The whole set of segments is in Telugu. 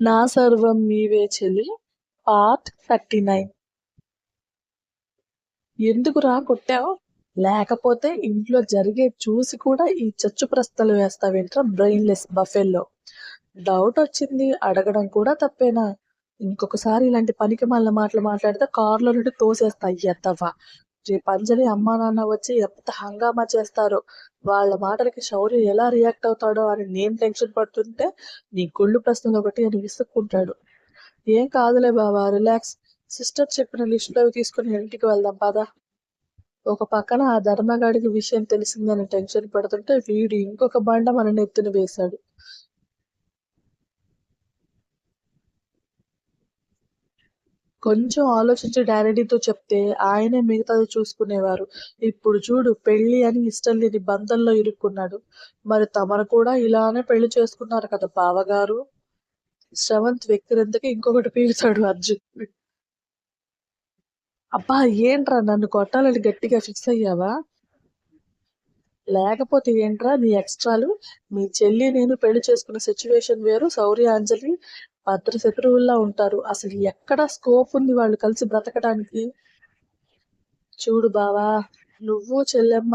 నా సర్వం నీవే చెల్లి. Part thirty nine. ఎందుకు రా కొట్టావు? లేకపోతే ఇంట్లో జరిగే చూసి కూడా ఈ చచ్చు ప్రస్తలు వేస్తావేంట్రా బ్రెయిన్లెస్ బఫెల్లో డౌట్ వచ్చింది అడగడం కూడా తప్పేనా? ఇంకొకసారి ఇలాంటి పనికి మళ్ళీ మాటలు మాట్లాడితే కారులో నుండి తోసేస్తా ఎత్తవా రేపు అంజలి అమ్మా నాన్న వచ్చి ఎంత హంగామా చేస్తారో వాళ్ళ మాటలకి శౌర్య ఎలా రియాక్ట్ అవుతాడో అని నేను టెన్షన్ పడుతుంటే నీ గుళ్ళు ప్రశ్నలు ఒకటి అని విసుక్కుంటాడు. ఏం కాదులే బాబా రిలాక్స్ సిస్టర్ చెప్పిన లిస్టులో తీసుకుని ఇంటికి వెళ్దాం పదా. ఒక పక్కన ఆ ధర్మగాడికి విషయం తెలిసిందని టెన్షన్ పడుతుంటే వీడు ఇంకొక బండ మన నెత్తిన వేశాడు. కొంచెం ఆలోచించి డాడీతో చెప్తే ఆయనే మిగతాది చూసుకునేవారు. ఇప్పుడు చూడు పెళ్ళి అని ఇష్టం లేని బంధంలో ఇరుక్కున్నాడు. మరి తమను కూడా ఇలానే పెళ్ళి చేసుకున్నారు కదా బావగారు? శ్రవంత్ వ్యక్తిరంతకి ఇంకొకటి పీగుతాడు అర్జున్. అబ్బా ఏంట్రా నన్ను కొట్టాలని గట్టిగా ఫిక్స్ అయ్యావా? లేకపోతే ఏంట్రా నీ ఎక్స్ట్రాలు? మీ చెల్లి నేను పెళ్ళి చేసుకున్న సిచ్యువేషన్ వేరు సౌర్యాంజలి భద్ర శత్రువుల్లా ఉంటారు. అసలు ఎక్కడ స్కోప్ ఉంది వాళ్ళు కలిసి బ్రతకడానికి? చూడు బావా నువ్వు చెల్లెమ్మ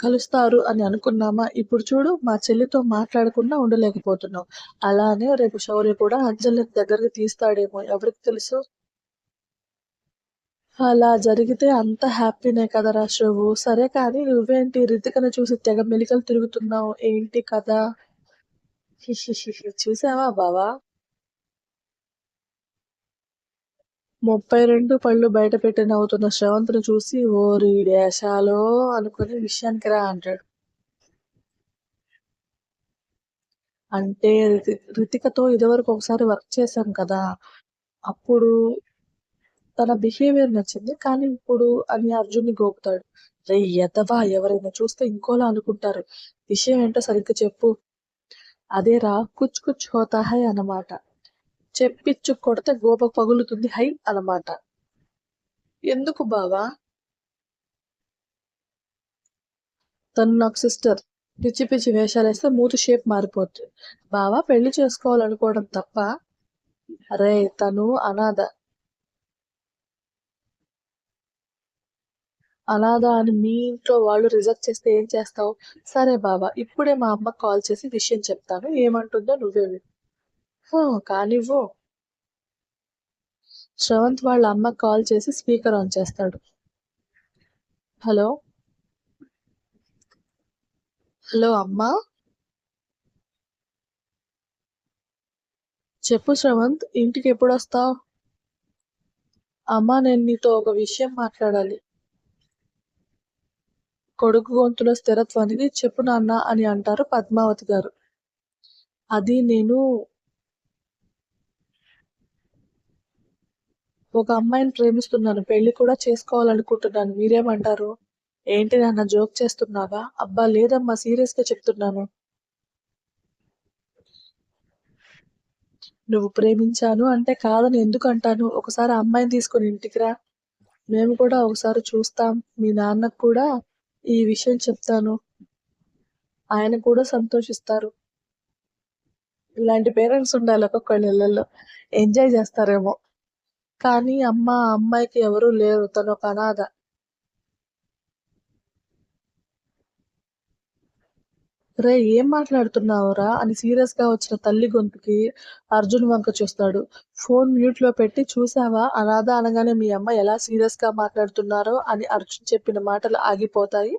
కలుస్తారు అని అనుకున్నామా? ఇప్పుడు చూడు మా చెల్లితో మాట్లాడకుండా ఉండలేకపోతున్నావు. అలానే రేపు శౌర్య కూడా అంజలి దగ్గరికి తీస్తాడేమో. ఎవరికి తెలుసు? అలా జరిగితే అంత హ్యాపీనే కదరా శివు సరే కానీ నువ్వేంటి రితికను చూసి తెగ మెలికలు తిరుగుతున్నావు? ఏంటి కదా చూసావా బావా? ముప్పై రెండు పళ్ళు బయట పెట్టి నవ్వుతున్న శ్రవంతుని చూసి ఓరి దేశాలో అనుకుని విషయానికి రా అంటాడు. అంటే రితి- రితికతో ఇదివరకు ఒకసారి వర్క్ చేశాం కదా. అప్పుడు తన బిహేవియర్ నచ్చింది. కానీ ఇప్పుడు అని అర్జున్ని గోపుతాడు రే ఎదవా ఎవరైనా చూస్తే ఇంకోలా అనుకుంటారు. విషయం ఏంటో సరిగ్గా చెప్పు. అదేరా కుచ్ కుచ్ హోతా హై అన్నమాట. చెప్పిచ్చు కొడితే గోప పగులుతుంది హై అన్నమాట. ఎందుకు బావా? తను నాకు సిస్టర్. పిచ్చి పిచ్చి వేషాలు వేస్తే మూతి షేప్ మారిపోతుంది బావా పెళ్ళి చేసుకోవాలనుకోవడం తప్ప? అరే తను అనాథ. అనాథ అని మీ ఇంట్లో వాళ్ళు రిజెక్ట్ చేస్తే ఏం చేస్తావు? సరే బాబా ఇప్పుడే మా అమ్మకు కాల్ చేసి విషయం చెప్తాను. ఏమంటుందో నువ్వే కానివ్వు. శ్రవంత్ వాళ్ళ అమ్మకి కాల్ చేసి స్పీకర్ ఆన్ చేస్తాడు. హలో? హలో అమ్మా? చెప్పు శ్రవంత్ ఇంటికి ఎప్పుడు వస్తావు? అమ్మా నేను నీతో ఒక విషయం మాట్లాడాలి. కొడుకు గొంతులో స్థిరత్వానికి చెప్పు నాన్న అని అంటారు పద్మావతి గారు. అది నేను ఒక అమ్మాయిని ప్రేమిస్తున్నాను పెళ్ళి కూడా చేసుకోవాలనుకుంటున్నాను. మీరేమంటారు? ఏంటి నాన్న జోక్ చేస్తున్నావా? అబ్బా లేదమ్మా సీరియస్గా చెప్తున్నాను. నువ్వు ప్రేమించాను అంటే కాదని ఎందుకు అంటాను? ఒకసారి ఆ అమ్మాయిని తీసుకొని ఇంటికి రా. మేము కూడా ఒకసారి చూస్తాం. మీ నాన్నకు కూడా ఈ విషయం చెప్తాను. ఆయన కూడా సంతోషిస్తారు. ఇలాంటి పేరెంట్స్ ఉండాలి ఒక్కొక్క ఇళ్ళల్లో ఎంజాయ్ చేస్తారేమో. కానీ అమ్మ అమ్మాయికి ఎవరూ లేరు. తను ఒక అనాథ. రే ఏం మాట్లాడుతున్నావురా? అని సీరియస్గా వచ్చిన తల్లి గొంతుకి అర్జున్ వంక చూస్తాడు. ఫోన్ మ్యూట్లో పెట్టి చూసావా అనాథ అనగానే మీ అమ్మ ఎలా సీరియస్గా మాట్లాడుతున్నారో? అని అర్జున్ చెప్పిన మాటలు ఆగిపోతాయి.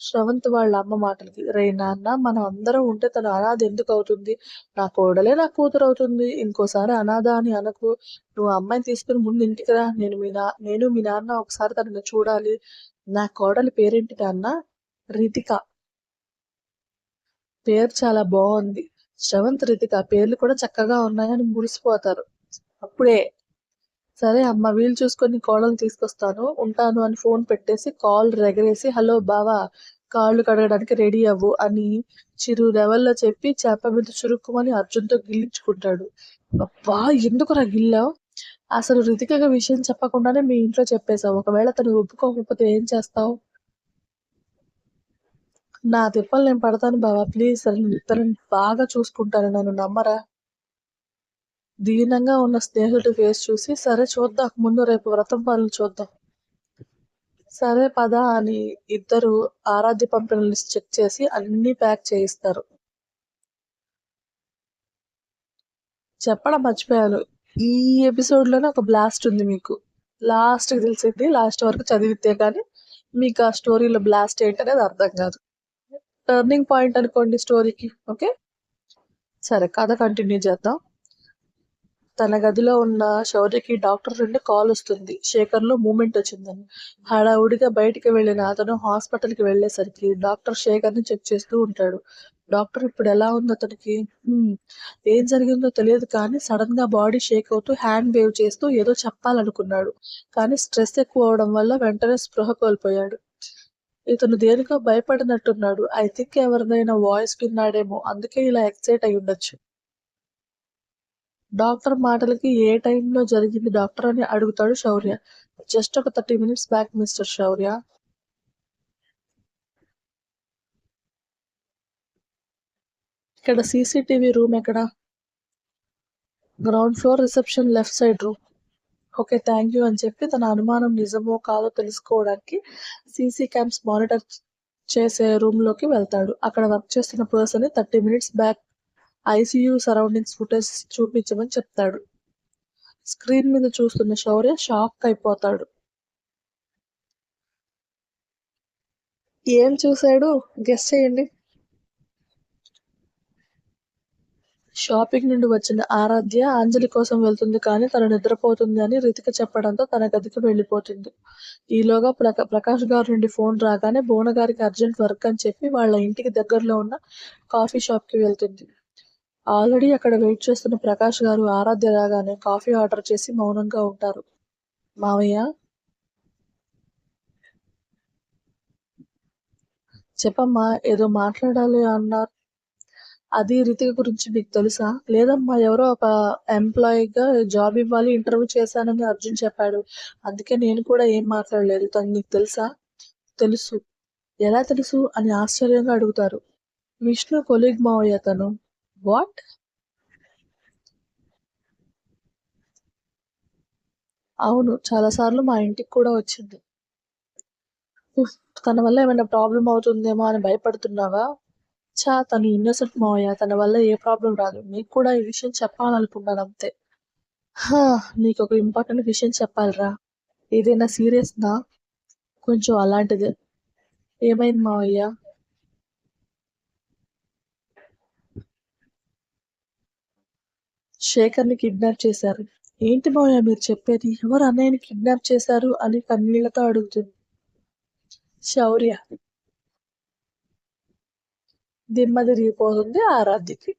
శ్రవంత్ వాళ్ళ అమ్మ మాటలకి రే నాన్న మనం అందరం ఉంటే తను అనాథ ఎందుకు అవుతుంది? నా కోడలే నా కూతురు అవుతుంది. ఇంకోసారి అనాథ అని అనకు. నువ్వు అమ్మాయిని తీసుకుని ముందు ఇంటికి రా. నేను మీ నా నేను మీ నాన్న ఒకసారి తనని చూడాలి. నా కోడలి పేరేంటి నాన్న? రితిక. పేరు చాలా బాగుంది. శ్రవంత్ రితిక పేర్లు కూడా చక్కగా ఉన్నాయని మురిసిపోతారు. అప్పుడే సరే అమ్మ వీలు చూసుకొని కోడలు తీసుకొస్తాను ఉంటాను అని ఫోన్ పెట్టేసి కాల్ రెగరేసి హలో బావా కాళ్ళు కడగడానికి రెడీ అవ్వు అని చిరు లెవెల్లో చెప్పి చేప మీద చురుక్కుమని అర్జున్తో గిల్లించుకుంటాడు. అబ్బా ఎందుకురా గిల్లావు? అసలు రితికగా విషయం చెప్పకుండానే మీ ఇంట్లో చెప్పేశావు. ఒకవేళ తను ఒప్పుకోకపోతే ఏం చేస్తావు? నా తిప్పలు నేను పడతాను బావా. ప్లీజ్ తనని బాగా చూసుకుంటాను నన్ను నమ్మరా? దీనంగా ఉన్న స్నేహితుడి ఫేస్ చూసి సరే చూద్దాం ముందు రేపు వ్రతం పనులు చూద్దాం. సరే పద అని ఇద్దరు ఆరాధ్య పంపిన లిస్ట్ చెక్ చేసి అన్ని ప్యాక్ చేయిస్తారు. చెప్పడం మర్చిపోయాను. ఈ ఎపిసోడ్లోనే ఒక బ్లాస్ట్ ఉంది మీకు. లాస్ట్ తెలిసింది లాస్ట్ వరకు చదివితే కానీ మీకు ఆ స్టోరీలో బ్లాస్ట్ ఏంటనేది అర్థం కాదు. టర్నింగ్ పాయింట్ అనుకోండి స్టోరీకి ఓకే? సరే కథ కంటిన్యూ చేద్దాం. తన గదిలో ఉన్న శౌర్యకి డాక్టర్ నుండి కాల్ వస్తుంది. శేఖర్లో మూమెంట్ వచ్చిందని. హడావుడిగా బయటికి వెళ్ళిన అతను హాస్పిటల్కి వెళ్ళేసరికి డాక్టర్ శేఖర్ని చెక్ చేస్తూ ఉంటాడు. డాక్టర్ ఇప్పుడు ఎలా ఉంది అతనికి? ఏం జరిగిందో తెలియదు కానీ సడన్గా బాడీ షేక్ అవుతూ హ్యాండ్ వేవ్ చేస్తూ ఏదో చెప్పాలనుకున్నాడు. కానీ స్ట్రెస్ ఎక్కువ అవడం వల్ల వెంటనే స్పృహ కోల్పోయాడు. ఇతను దేనికో భయపడినట్టున్నాడు. ఐ థింక్ ఎవరిదైనా వాయిస్ విన్నాడేమో. అందుకే ఇలా ఎక్సైట్ అయి ఉండొచ్చు. డాక్టర్ మాటలకి ఏ టైంలో జరిగింది డాక్టర్ అని అడుగుతాడు శౌర్య. జస్ట్ ఒక thirty minutes back mister Shaurya. ఇక్కడ సీసీటీవీ రూమ్ ఎక్కడ? Ground floor reception left side room. Okay thank you అని చెప్పి తన అనుమానం నిజమో కాదో తెలుసుకోవడానికి సీసీ క్యామ్స్ మానిటర్ చేసే రూమ్లోకి వెళ్తాడు. అక్కడ వర్క్ చేస్తున్న person thirty minutes back ICU surroundings footage చూపించమని చెప్తాడు. స్క్రీన్ మీద చూస్తున్న శౌర్య షాక్ అయిపోతాడు. ఏం చూశాడు? గెస్ చేయండి. షాపింగ్ నుండి వచ్చిన ఆరాధ్య అంజలి కోసం వెళ్తుంది కానీ తను నిద్రపోతుంది అని రితిక చెప్పడంతో తన గదికి వెళ్ళిపోతుంది. ఈలోగా ప్రకా ప్రకాష్ గారి నుండి ఫోన్ రాగానే బోన గారికి అర్జెంట్ వర్క్ అని చెప్పి వాళ్ళ ఇంటికి దగ్గరలో ఉన్న కాఫీ షాప్కి వెళ్తుంది. ఆల్రెడీ అక్కడ వెయిట్ చేస్తున్న ప్రకాష్ గారు ఆరాధ్య రాగానే కాఫీ ఆర్డర్ చేసి మౌనంగా ఉంటారు. మావయ్య చెప్పమ్మా ఏదో మాట్లాడాలి అన్నారు. అది రితిక గురించి మీకు తెలుసా? లేదమ్మా ఎవరో ఒక ఎంప్లాయీగా జాబ్ ఇవ్వాలి ఇంటర్వ్యూ చేశానని అర్జున్ చెప్పాడు. అందుకే నేను కూడా ఏం మాట్లాడలేదు. తను నీకు తెలుసా? తెలుసు. ఎలా తెలుసు అని ఆశ్చర్యంగా అడుగుతారు. విష్ణు కొలీగ్ మావయ్య తను వాట్? అవును చాలాసార్లు మా ఇంటికి కూడా వచ్చింది. తన వల్ల ఏమైనా ప్రాబ్లం అవుతుందేమో అని భయపడుతున్నావా? చా తను ఇన్నోసెంట్ మావయ్య తన వల్ల ఏ ప్రాబ్లం రాదు. మీకు కూడా ఈ విషయం చెప్పాలనుకున్నాను అంతే. నీకు ఒక ఇంపార్టెంట్ విషయం చెప్పాలిరా. ఏదైనా సీరియస్ నా కొంచెం అలాంటిది. ఏమైంది మావయ్య? శేఖర్ని కిడ్నాప్ చేశారు. ఏంటి మావయ్య మీరు చెప్పేది? ఎవరు అన్నయ్యని కిడ్నాప్ చేశారు అని కన్నీళ్ళతో అడుగుతుంది. శౌర్య దిమ్మ తిరిగిపోతుంది ఆరాధ్యకి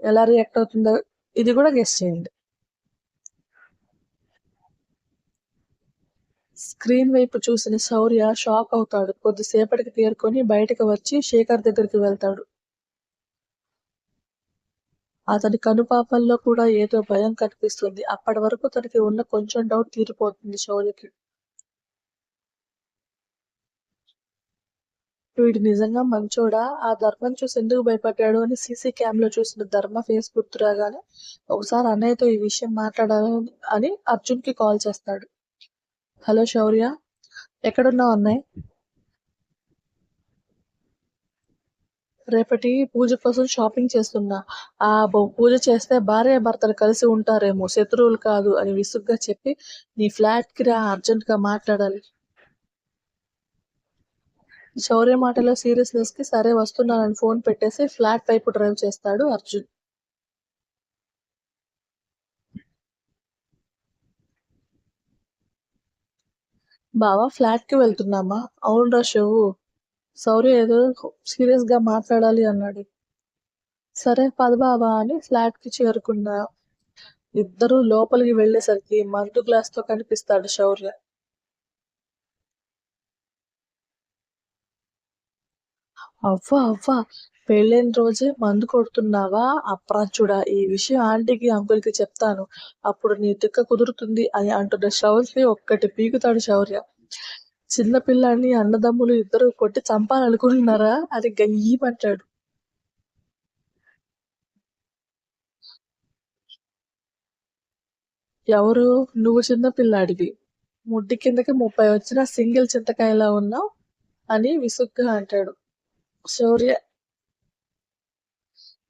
ఎలా రియాక్ట్ అవుతుందో ఇది కూడా గెస్ట్ చేయండి. స్క్రీన్ వైపు చూసిన శౌర్య షాక్ అవుతాడు. కొద్దిసేపటికి తేరుకొని బయటకు వచ్చి శేఖర్ దగ్గరికి వెళ్తాడు. అతని కనుపాపల్లో కూడా ఏదో భయం కనిపిస్తుంది. అప్పటి వరకు తనకి ఉన్న కొంచెం డౌట్ తీరిపోతుంది శౌర్యకి. వీడు నిజంగా మంచోడా? ఆ ధర్మం చూసి ఎందుకు భయపడ్డాడు అని సీసీ క్యామ్లో చూసిన ధర్మ ఫేస్ గుర్తురాగానే ఒకసారి అన్నయ్యతో ఈ విషయం మాట్లాడాలని అని అర్జున్కి కాల్ చేస్తాడు. హలో శౌర్య ఎక్కడున్నావు అన్నయ్య? రేపటి పూజ కోసం షాపింగ్ చేస్తున్నా. ఆ పూజ చేస్తే భార్య భర్తలు కలిసి ఉంటారేమో శత్రువులు కాదు అని విసుగ్గా చెప్పి నీ ఫ్లాట్కి రా అర్జెంట్గా మాట్లాడాలి. శౌర్య మాటలో సీరియస్నెస్కి సరే వస్తున్నానని ఫోన్ పెట్టేసి ఫ్లాట్ వైపు డ్రైవ్ చేస్తాడు అర్జున్. బావా ఫ్లాట్కి వెళ్తున్నామా? అవునరా శివు. శౌర్య ఏదో సీరియస్గా మాట్లాడాలి అన్నాడు. సరే పద బావా అని ఫ్లాట్కి చేరుకున్నా. ఇద్దరు లోపలికి వెళ్ళేసరికి మందు గ్లాస్తో కనిపిస్తాడు శౌర్య. అవ్వా అవ్వా పెళ్ళైన రోజే మందు కొడుతున్నావా? అప్రాచుడా ఈ విషయం ఆంటీకి అంకుల్కి చెప్తాను. అప్పుడు నీ తిక్క కుదురుతుంది అని అంటున్న శౌర్య ఒక్కటి పీకుతాడు శౌర్య. చిన్న పిల్లాడిని అన్నదమ్ములు ఇద్దరు కొట్టి చంపాలనుకుంటున్నారా? అని గయ్యమంటాడు ఎవరు? నువ్వు చిన్న పిల్లాడివి. ముడ్డి కిందకి ముప్పై వచ్చిన సింగిల్ చింతకాయలా ఉన్నావు? అని విసుగ్గా అంటాడు. శౌర్య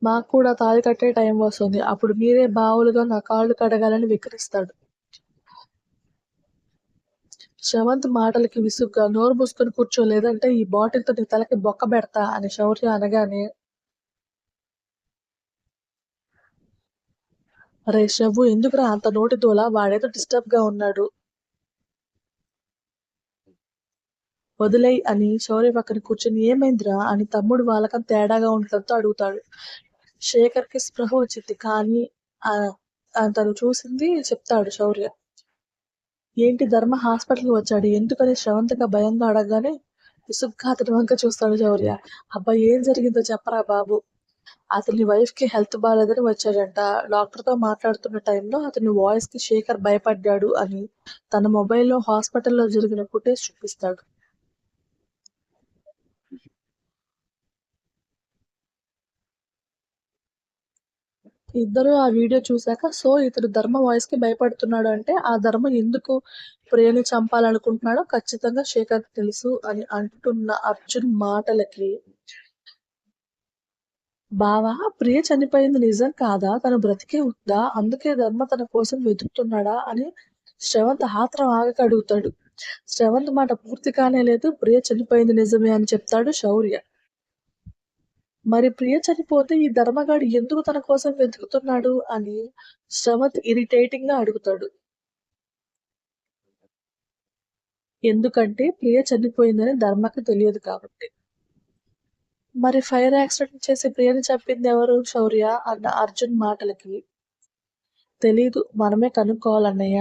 మాకు కూడా తాళి కట్టే టైం వస్తుంది. అప్పుడు మీరే బావులుగా నా కాళ్ళు కడగాలని వికరిస్తాడు శ్రవంత్ మాటలకి విసుగ్గా నోరు మూసుకొని కూర్చో లేదంటే ఈ బాటిల్తో నీ తలకి బొక్క పెడతా అని శౌర్య అనగానే అరే శ్రవు ఎందుకురా అంత నోటి దూల వాడేదో డిస్టర్బ్గా ఉన్నాడు. వదిలై అని శౌర్య పక్కన కూర్చొని ఏమైందిరా? అని తమ్ముడు వాళ్ళకం తేడాగా ఉండటంతో అడుగుతాడు. శేఖర్కి స్పృహ వచ్చింది కానీ తను చూసింది చెప్తాడు శౌర్య. ఏంటి ధర్మ హాస్పిటల్కి వచ్చాడు? ఎందుకని శ్రవంతగా భయంగా అడగగానే విసుగ్గా అతని వంక చూస్తాడు శౌర్య. అబ్బాయి ఏం జరిగిందో చెప్పరా బాబు. అతని వైఫ్కి హెల్త్ బాగాలేదని వచ్చాడంట. డాక్టర్తో మాట్లాడుతున్న టైంలో అతని వాయిస్కి శేఖర్ భయపడ్డాడు అని తన మొబైల్లో హాస్పిటల్లో జరిగిన ఫుటేజ్ చూపిస్తాడు. ఇద్దరు ఆ వీడియో చూశాక సో ఇతడు ధర్మ వాయిస్కి భయపడుతున్నాడు అంటే ఆ ధర్మ ఎందుకు ప్రియని చంపాలనుకుంటున్నాడో ఖచ్చితంగా శేఖర్ తెలుసు అని అంటున్న అర్జున్ మాటలకి. బావా ప్రియ చనిపోయింది నిజం కాదా? తను బ్రతికే ఉందా? అందుకే ధర్మ తన కోసం వెతుకుతున్నాడా అని శ్రవంత్ ఆత్రం ఆగక అడుగుతాడు. శ్రవంత్ మాట పూర్తి కానే లేదు ప్రియ చనిపోయింది నిజమే అని చెప్తాడు శౌర్య. మరి ప్రియ చనిపోతే ఈ ధర్మగాడు ఎందుకు తన కోసం వెతుకుతున్నాడు అని శ్రవత్ ఇరిటేటింగ్గా అడుగుతాడు. ఎందుకంటే ప్రియ చనిపోయిందని ధర్మకి తెలియదు కాబట్టి. మరి ఫైర్ యాక్సిడెంట్ చేసి ప్రియని చంపింది ఎవరు? శౌర్య అన్న అర్జున్ మాటలకి. తెలీదు మనమే కనుక్కోవాలన్నయ్య.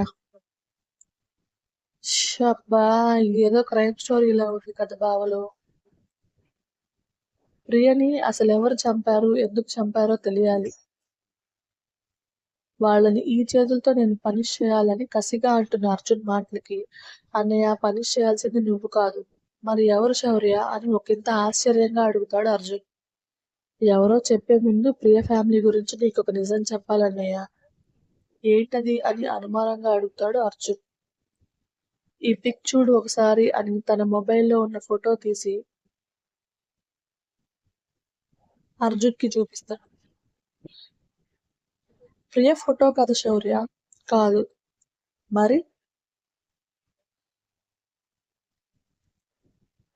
షబ్బా ఏదో క్రైమ్ స్టోరీలా ఉంది కదా బావలో. ప్రియని అసలు ఎవరు చంపారు ఎందుకు చంపారో తెలియాలి. వాళ్ళని ఈ చేతులతో నేను పనిష్ చేయాలని కసిగా అంటున్న అర్జున్ మాటలకి అన్నయ్య పనిష్ చేయాల్సింది నువ్వు కాదు. మరి ఎవరు శౌర్య? అని ఒకంత ఆశ్చర్యంగా అడుగుతాడు అర్జున్. ఎవరో చెప్పే ముందు ప్రియ ఫ్యామిలీ గురించి నీకు ఒక నిజం చెప్పాలన్నయ్య. ఏంటది? అని అనుమానంగా అడుగుతాడు అర్జున్. ఈ పిక్ చూడు ఒకసారి అని తన మొబైల్లో ఉన్న ఫోటో తీసి అర్జున్కి చూపిస్తాడు. ప్రియ ఫోటో కథ శౌర్య? కాదు. మరి?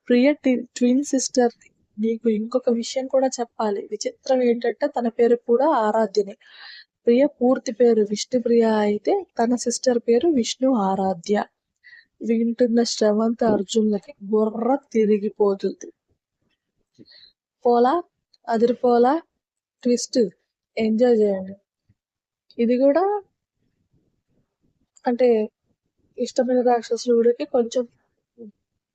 ప్రియ ట్విన్ సిస్టర్ నీకు ఇంకొక విషయం కూడా చెప్పాలి. విచిత్రం ఏంటంటే తన పేరు కూడా ఆరాధ్యనే. ప్రియ పూర్తి పేరు విష్ణుప్రియ అయితే తన సిస్టర్ పేరు విష్ణు ఆరాధ్య. వింటున్న శ్రవంత్ అర్జున్లకి బుర్ర తిరిగిపోతుంది. పోలా? అదిరిపోలా ట్విస్ట్ ఎంజాయ్ చేయండి. ఇది కూడా అంటే ఇష్టమైన రాక్షసుడికి కొంచెం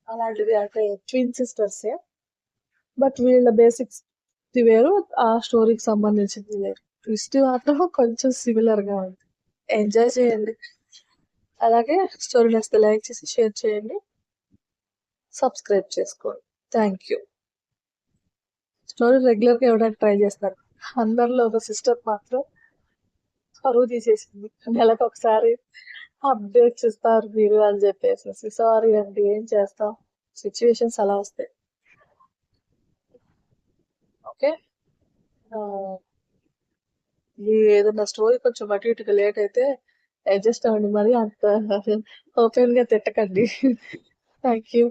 అలాంటిది అంటే ట్విన్ సిస్టర్సే బట్ వీళ్ళ బేసిక్స్ వేరు ఆ స్టోరీకి సంబంధించింది వేరు. ట్విస్ట్ మాత్రం కొంచెం సిమిలర్గా ఉంది. ఎంజాయ్ చేయండి. అలాగే స్టోరీ నచ్చితే లైక్ చేసి షేర్ చేయండి. సబ్స్క్రైబ్ చేసుకోండి. థ్యాంక్ యూ స్టోరీ రెగ్యులర్గా ఇవ్వడానికి ట్రై చేస్తారు అందరిలో ఒక సిస్టర్ మాత్రం పరువు తీసేసింది. నెలకు ఒకసారి అప్డేట్స్ ఇస్తారు మీరు అని చెప్పేసి. సారీ అండి ఏం చేస్తాం? సిచ్యువేషన్స్ అలా వస్తాయి. ఓకే. ఏదన్నా స్టోరీ కొంచెం అటు ఇటుగా లేట్ అయితే అడ్జస్ట్ అవ్వండి. మరి అంత ఓపెన్గా తిట్టకండి. Thank you